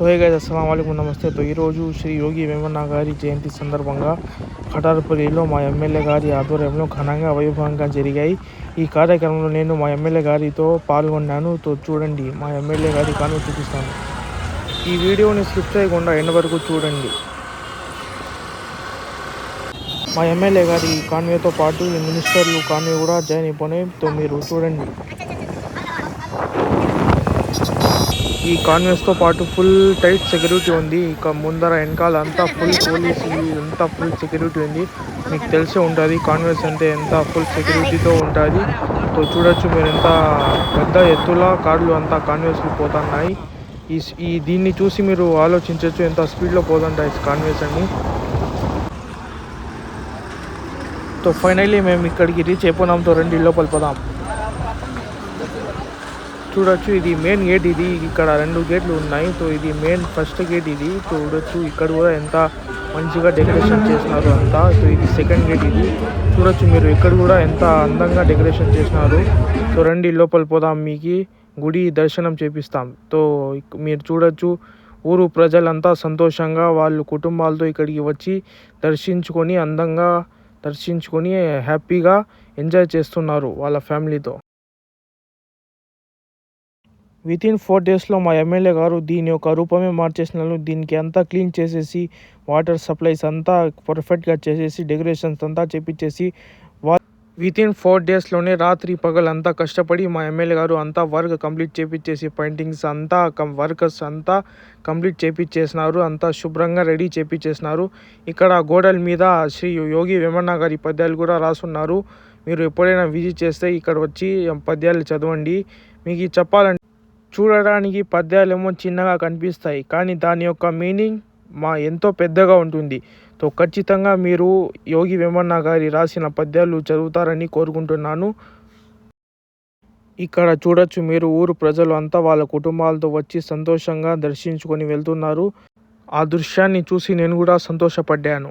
तो है గైస్ అస్సలం వాలేకుమ్ నమస్తే తో ఈరోజు శ్రీ యోగి వేమన్న గారి జయంతి సందర్భంగా కటారపల్లిలో మా ఎమ్మెల్యే గారి ఆధ్వర్యంలో ఘనంగా వైభవంగా జరిగాయి. ఈ కార్యక్రమంలో నేను మా ఎమ్మెల్యే గారితో పాల్గొన్నాను. తో చూడండి మా ఎమ్మెల్యే గారి కాను చూపిస్తాను. ఈ వీడియోని స్కిప్ చేయకుండా ఎండ వరకు చూడండి. మా ఎమ్మెల్యే గారి కాన్వేతో పాటు మినిస్టర్లు కాన్వే కూడా జాయిన్ అయిపోయినాయి. తో మీరు చూడండి. ఈ కాన్వేస్తో పాటు ఫుల్ టైట్ సెక్యూరిటీ ఉంది. ఇక ముందర వెనకాల అంతా ఫుల్ పోలీసు అంతా ఫుల్ సెక్యూరిటీ ఉంది. మీకు తెలిసే ఉంటుంది కాన్వేస్ అంటే ఎంత ఫుల్ సెక్యూరిటీతో ఉంటుంది. సో చూడొచ్చు మీరు ఎంత పెద్ద ఎత్తుల కార్లు అంతా కాన్వేస్కి పోతున్నాయి. ఈ ఈ దీన్ని చూసి మీరు ఆలోచించవచ్చు ఎంత స్పీడ్లో పోతుంటాయి కాన్వేస్ అని సో ఫైనల్లీ మేము ఇక్కడికి రీచ్ అయిపోయినాంతో రెండు లోపల పోదాం. చూడొచ్చు ఇది మెయిన్ గేట్ ఇది. ఇక్కడ రెండు గేట్లు ఉన్నాయి. సో ఇది మెయిన్ ఫస్ట్ గేట్ ఇది. చూడొచ్చు ఇక్కడ కూడా ఎంత మంచిగా డెకరేషన్ చేసినారు అంతా. సో ఇది సెకండ్ గేట్ ఇది. చూడొచ్చు మీరు ఇక్కడ కూడా ఎంత అందంగా డెకరేషన్ చేసినారు. సో రండి లోపల పోదాం. మీకు గుడి దర్శనం చేపిస్తాం. సో మీరు చూడొచ్చు ఊరు ప్రజలంతా సంతోషంగా వాళ్ళు కుటుంబాలతో ఇక్కడికి వచ్చి దర్శించుకొని అందంగా దర్శించుకొని హ్యాపీగా ఎంజాయ్ చేస్తున్నారు వాళ్ళ ఫ్యామిలీతో. విత్ ఇన్ ఫోర్ డేస్లో మా ఎమ్మెల్యే గారు దీని యొక్క రూపమే మార్చేసినారు. దీనికి అంతా క్లీన్ చేసేసి వాటర్ సప్లైస్ అంతా పర్ఫెక్ట్గా చేసేసి డెకరేషన్స్ అంతా చేపించేసి వా విత్ ఇన్ ఫోర్ డేస్లోనే రాత్రి పగలంతా కష్టపడి మా ఎమ్మెల్యే గారు అంతా వర్క్ కంప్లీట్ చేపించేసి పెయింటింగ్స్ అంతా కం వర్కర్స్ అంతా కంప్లీట్ చేపించేసినారు. అంతా శుభ్రంగా రెడీ చేపించేసినారు. ఇక్కడ గోడల మీద శ్రీ యోగి వేమన్న గారి పద్యాలు కూడా రాసున్నారు. మీరు ఎప్పుడైనా విజిట్ చేస్తే ఇక్కడ వచ్చి పద్యాలు చదవండి. మీకు చెప్పాలంటే చూడడానికి పద్యాలేమో చిన్నగా కనిపిస్తాయి కానీ దాని యొక్క మీనింగ్ మా ఎంతో పెద్దగా ఉంటుంది. తో ఖచ్చితంగా మీరు యోగి వేమన్న గారి రాసిన పద్యాలు చదువుతారని కోరుకుంటున్నాను. ఇక్కడ చూడొచ్చు మీరు ఊరు ప్రజలు అంతా వాళ్ళ కుటుంబాలతో వచ్చి సంతోషంగా దర్శించుకొని వెళ్తున్నారు. ఆ దృశ్యాన్ని చూసి నేను కూడా సంతోషపడ్డాను.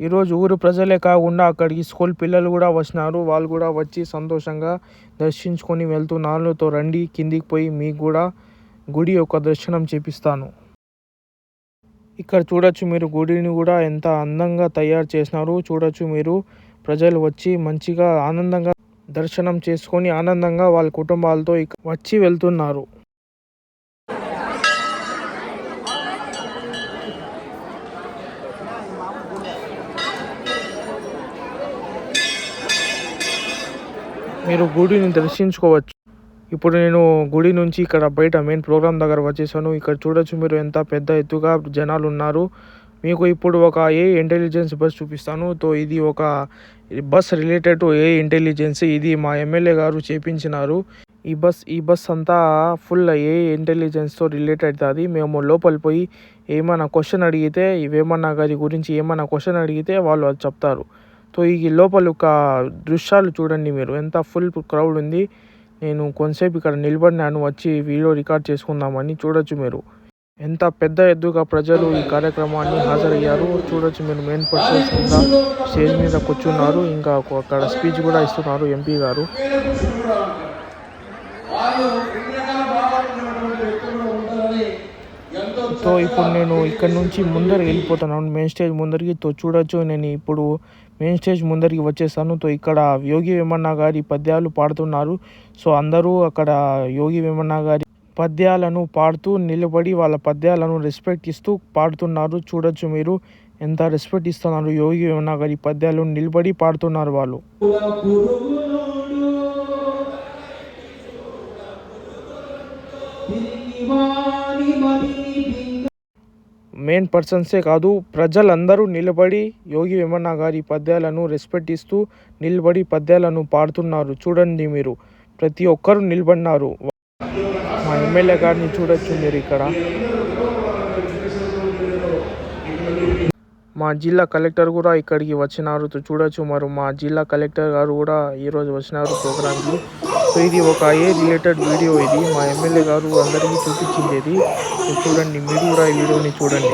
ఈరోజు ఊరు ప్రజలే కాకుండా అక్కడికి స్కూల్ పిల్లలు కూడా వచ్చినారు. వాళ్ళు కూడా వచ్చి సంతోషంగా దర్శించుకొని వెళ్తున్నారు తో రండి కిందికి పోయి మీకు కూడా గుడి యొక్క దర్శనం చేపిస్తాను. ఇక్కడ చూడొచ్చు మీరు గుడిని కూడా ఎంత అందంగా తయారు చేసినారు. చూడొచ్చు మీరు ప్రజలు వచ్చి మంచిగా ఆనందంగా దర్శనం చేసుకొని ఆనందంగా వాళ్ళ కుటుంబాలతో ఇక వచ్చి వెళ్తున్నారు. మీరు గుడిని దర్శించుకోవచ్చు. ఇప్పుడు నేను గుడి నుంచి ఇక్కడ బయట మెయిన్ ప్రోగ్రామ్ దగ్గర వచ్చేసాను. ఇక్కడ చూడొచ్చు మీరు ఎంత పెద్ద ఎత్తుగా జనాలు ఉన్నారు. మీకు ఇప్పుడు ఒక ఏ ఇంటెలిజెన్స్ బస్ చూపిస్తాను. తో ఇది ఒక bus related to a intelligence ఇది మా ఎమ్మెల్యే గారు చేపించినారు. ఈ బస్ ఈ బస్ అంతా ఫుల్ ఏ ఇంటెలిజెన్స్తో రిలేటెడ్ అది మేము లోపల పోయి ఏమైనా క్వశ్చన్ అడిగితే ఇవేమన్నా వేమన్న గారి గురించి ఏమైనా క్వశ్చన్ అడిగితే వాళ్ళు అది చెప్తారు. సో ఈ లోపల ఒక దృశ్యాలు చూడండి మీరు. ఎంత ఫుల్ క్రౌడ్ ఉంది. నేను కొంతసేపు ఇక్కడ నిలబడినాను వచ్చి వీడియో రికార్డ్ చేసుకుందామని చూడొచ్చు మీరు. ఎంత పెద్ద ఎద్దుగా ప్రజలు ఈ కార్యక్రమాన్ని హాజరయ్యారు చూడొచ్చు మీరు. మెయిన్ పర్సన్స్ కింద స్టేజ్ మీద కూర్చున్నారు. ఇంకా అక్కడ స్పీచ్ కూడా ఇస్తున్నారు ఎంపీ గారు. సో ఇప్పుడు నేను ఇక్కడ నుంచి ముందర వెళ్ళిపోతున్నాను మెయిన్ స్టేజ్ ముందరికి తో చూడొచ్చు. నేను ఇప్పుడు మెయిన్ స్టేజ్ ముందరికి వచ్చేసాను. తో ఇక్కడ యోగి వేమన్న గారి పద్యాలు పాడుతున్నారు. సో అందరూ అక్కడ యోగి వేమన్న గారి పద్యాలను పాడుతూ నిలబడి వాళ్ళ పద్యాలను రెస్పెక్ట్ ఇస్తూ పాడుతున్నారు. చూడొచ్చు మీరు ఎంత రెస్పెక్ట్ ఇస్తున్నారు యోగి వేమన్న గారి పద్యాలు. నిలబడి పాడుతున్నారు వాళ్ళు. మెయిన్ పర్సన్సే కాదు ప్రజలందరూ నిలబడి యోగి వేమన్న గారి పద్యాలను రెస్పెక్ట్ ఇస్తూ నిలబడి పద్యాలను పాడుతున్నారు. చూడండి మీరు ప్రతి ఒక్కరూ నిలబడినారు. మా ఎమ్మెల్యే గారిని చూడొచ్చు మీరు ఇక్కడ. మా జిల్లా కలెక్టర్ కూడా ఇక్కడికి వచ్చినారు. చూడొచ్చు మరి మా జిల్లా కలెక్టర్ గారు కూడా ఈరోజు వచ్చినారు ప్రోగ్రామ్కి సో ఇది ఒక ఏ రిలేటెడ్ వీడియో ఇది. మా ఎమ్మెల్యే గారు అందరికీ చూపించింది ఇది చూడండి మీరు కూడా ఈ వీడియోని చూడండి.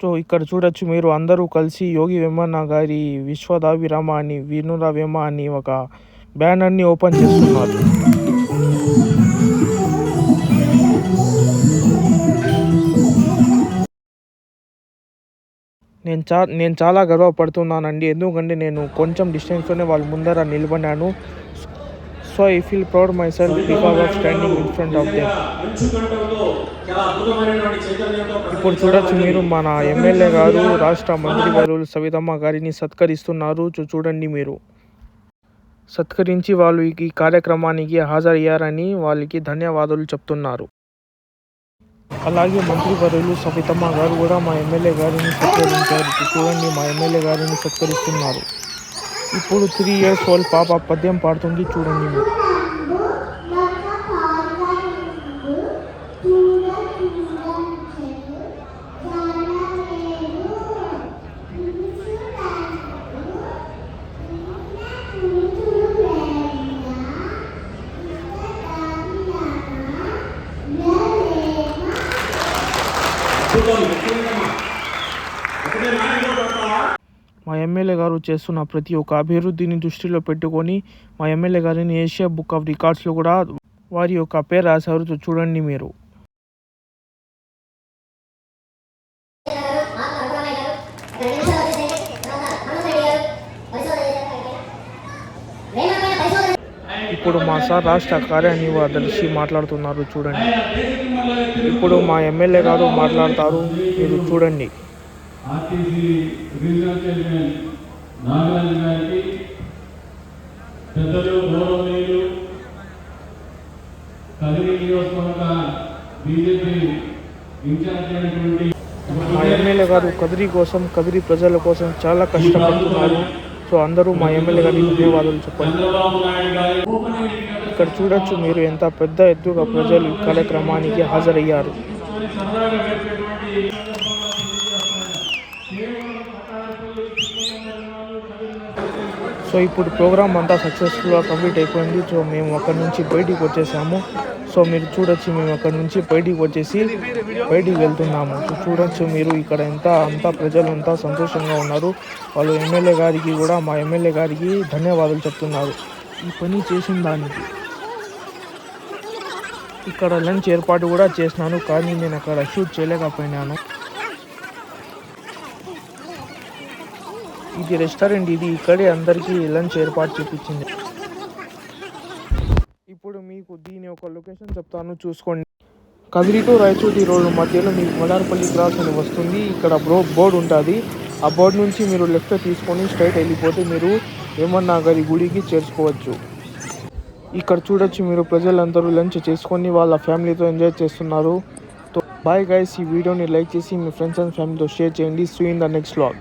సో ఇక్కడ చూడొచ్చు మీరు అందరూ కలిసి యోగి వేమన్న గారి విశ్వదాభిరామ అని వీణుర వేమ అని ఒక బ్యానర్ని ఓపెన్ చేస్తున్నారు. నేను చా నేను చాలా గర్వపడుతున్నానండి. ఎందుకంటే నేను కొంచెం డిస్టెన్స్లోనే వాళ్ళ ముందర నిలబడినాను so I feel proud myself because of standing in front of them ఇప్పుడు చూడొచ్చు మీరు మన ఎమ్మెల్యే గారు రాష్ట్ర మంత్రి గారు సవితమ్మ గారిని సత్కరిస్తున్నారు. చూ- చూడండి మీరు. సత్కరించి వాళ్ళు ఈ కార్యక్రమానికి హాజరయ్యారని వాళ్ళకి ధన్యవాదాలు చెప్తున్నారు. అలాగే మంత్రి వర్యులు సవితమ్మ గారు కూడా మా ఎమ్మెల్యే గారిని సత్కరించారు. చూడండి మా ఎమ్మెల్యే గారిని సత్కరిస్తున్నారు. ఇప్పుడు త్రీ ఇయర్స్ ఓల్డ్ పాప పద్యం పాడుతుంది చూడండి. మీరు మా ఎమ్మెల్యే గారు చేస్తున్న ప్రతి ఒక్క అభివృద్ధిని దృష్టిలో పెట్టుకొని మా ఎమ్మెల్యే గారిని ఏషియా బుక్ ఆఫ్ రికార్డ్స్లో కూడా వారి యొక్క పేరు రాశారు. చూడండి మీరు. ఇప్పుడు మా సార్ రాష్ట్ర కార్యనిర్వాహదర్శి మాట్లాడుతున్నారు. చూడండి. ఇప్పుడు మా ఎమ్మెల్యే గారు మాట్లాడతారు. మీరు చూడండి. ఆర్టీసీ రీజనల్ చైర్మన్ నాగరాజు గారికి పెద్దలు గౌరవనీయులు కదిరి నియోజకవర్గ బీజేపీ ఇన్ఛార్జ్ అయినటువంటి మా ఎమ్మెల్యే గారు కదిరి కోసం కదిరి ప్రజల కోసం చాలా కష్టపడుతున్నారు. సో అందరూ మా ఎమ్మెల్యే గారికి ధన్యవాదాలు చెప్పండి. గారి ఇక్కడ చూడొచ్చు మీరు ఎంత పెద్ద ఎత్తుగా ప్రజలు కార్యక్రమానికి హాజరయ్యారు. సో ఇప్పుడు ప్రోగ్రామ్ అంతా సక్సెస్ఫుల్గా కంప్లీట్ అయిపోయింది. సో మేము అక్కడి నుంచి బయటికి వచ్చేసాము. సో మీరు చూడొచ్చు మేము అక్కడి నుంచి బయటికి వచ్చేసి బయటికి వెళ్తున్నాము. సో చూడొచ్చు మీరు ఇక్కడ ఎంత అంతా ప్రజలు అంతా సంతోషంగా ఉన్నారు. వాళ్ళు ఎమ్మెల్యే గారికి కూడా మా ఎమ్మెల్యే గారికి ధన్యవాదాలు చెప్తున్నారు. ఈ పని చేసిన దానికి ఇక్కడ లంచ్ ఏర్పాటు కూడా చేసినాను కానీ నేను అక్కడ షూట్ చేయలేకపోయినాను. ఇది రెస్టారెంట్. ఇది ఇక్కడే అందరికీ లంచ్ ఏర్పాటు చేపించింది. ఇప్పుడు మీకు దీని ఒక లొకేషన్ చెప్తాను చూసుకోండి. కదిరి టు రాయచోటి రోడ్డు మధ్యలో మీకు మలార్పల్లి క్రాస్ అని వస్తుంది. ఇక్కడ బ్రో బోర్డు ఉంటుంది. ఆ బోర్డు నుంచి మీరు లెఫ్ట్ తీసుకొని స్ట్రైట్ వెళ్ళిపోతే మీరు ఏమన్నా గారి గుడికి చేర్చుకోవచ్చు. ఇక్కడ చూడొచ్చు మీరు ప్రజలందరూ లంచ్ చేసుకొని వాళ్ళ ఫ్యామిలీతో ఎంజాయ్ చేస్తున్నారు. బాయ్ గైస్ ఈ వీడియోని లైక్ చేసి మీ ఫ్రెండ్స్ అండ్ ఫ్యామిలీతో షేర్ చేయండి. సూ ఇన్ ద నెక్స్ట్ వ్లాగ్